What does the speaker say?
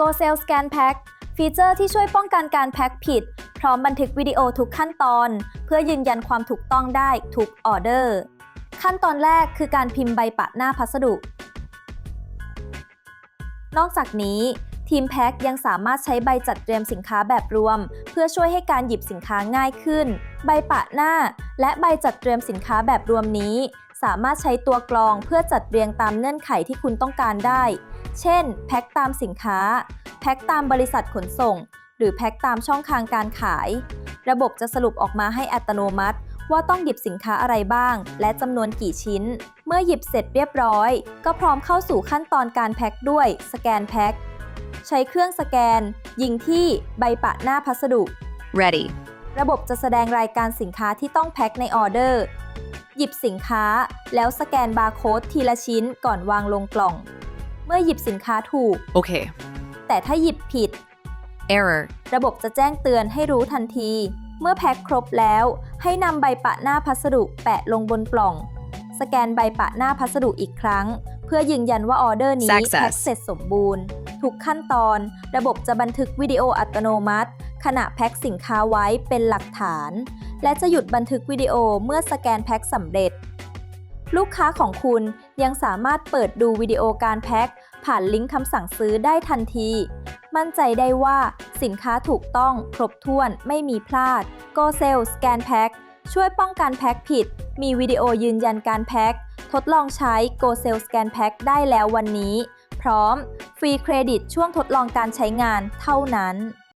Go Sale Scan Pack ฟีเจอร์ที่ช่วยป้องกันการแพ็คผิด พร้อมบันทึกวิดีโอทุกขั้นตอน เพื่อยืนยันความถูกต้องได้ทุกออเดอร์ ขั้นตอนแรกคือการพิมพ์ใบปะหน้าพัสดุ นอกจากนี้ ทีมแพ็คยังสามารถใช้ใบจัดเตรียมสินค้าแบบรวม เพื่อช่วยให้การหยิบสินค้าง่ายขึ้น ใบปะหน้า และใบจัดเตรียมสินค้าแบบรวมนี้ สามารถใช้ตัวกรองเพื่อจัดเรียงตามเงื่อนไขที่คุณต้องการได้ เช่น แพ็คตามสินค้า แพ็คตามบริษัทขนส่ง หรือแพ็คตามช่องทางการขาย ระบบจะสรุปออกมาให้อัตโนมัติ ว่าต้องหยิบสินค้าอะไรบ้าง และจำนวนกี่ชิ้น เมื่อหยิบเสร็จเรียบร้อย ก็พร้อมเข้าสู่ขั้นตอนการแพ็คด้วยสแกนแพ็คใช้เครื่องสแกน ยิงที่ใบปะหน้าพัสดุ Ready. ระบบจะแสดงรายการสินค้าที่ต้องแพ็คในออเดอร์ หยิบสินค้าแล้วสแกนบาร์โค้ดทีละชิ้นก่อนวางลงกล่อง เมื่อหยิบสินค้าถูก Okay. แต่ถ้าหยิบผิด Error. ระบบจะแจ้งเตือนให้รู้ทันที เมื่อแพ็คครบแล้ว ให้นำใบปะหน้าพัสดุแปะลงบนกล่อง สแกนใบปะหน้าพัสดุอีกครั้ง เพื่อยืนยันว่าออเดอร์นี้ Success แพ็คเสร็จสมบูรณ์ ทุกขั้นตอน ระบบจะบันทึกวิดีโออัตโนมัติ ขณะแพ็คสินค้าไว้เป็นหลักฐาน และจะหยุดบันทึกวิดีโอเมื่อสแกนแพ็คสำเร็จ ลูกค้าของคุณยังสามารถเปิดดูวิดีโอการแพ็คผ่านลิงก์คำสั่งซื้อได้ทันที มั่นใจได้ว่าสินค้าถูกต้องครบถ้วนไม่มีพลาด Go Sale Scan Pack ช่วยป้องกันแพ็คผิด มีวิดีโอยืนยันการแพ็คทดลองใช้ Go Sale Scan Pack ได้แล้ววันนี้ พร้อม ฟรีเครดิตช่วงทดลองการใช้งานเท่านั้น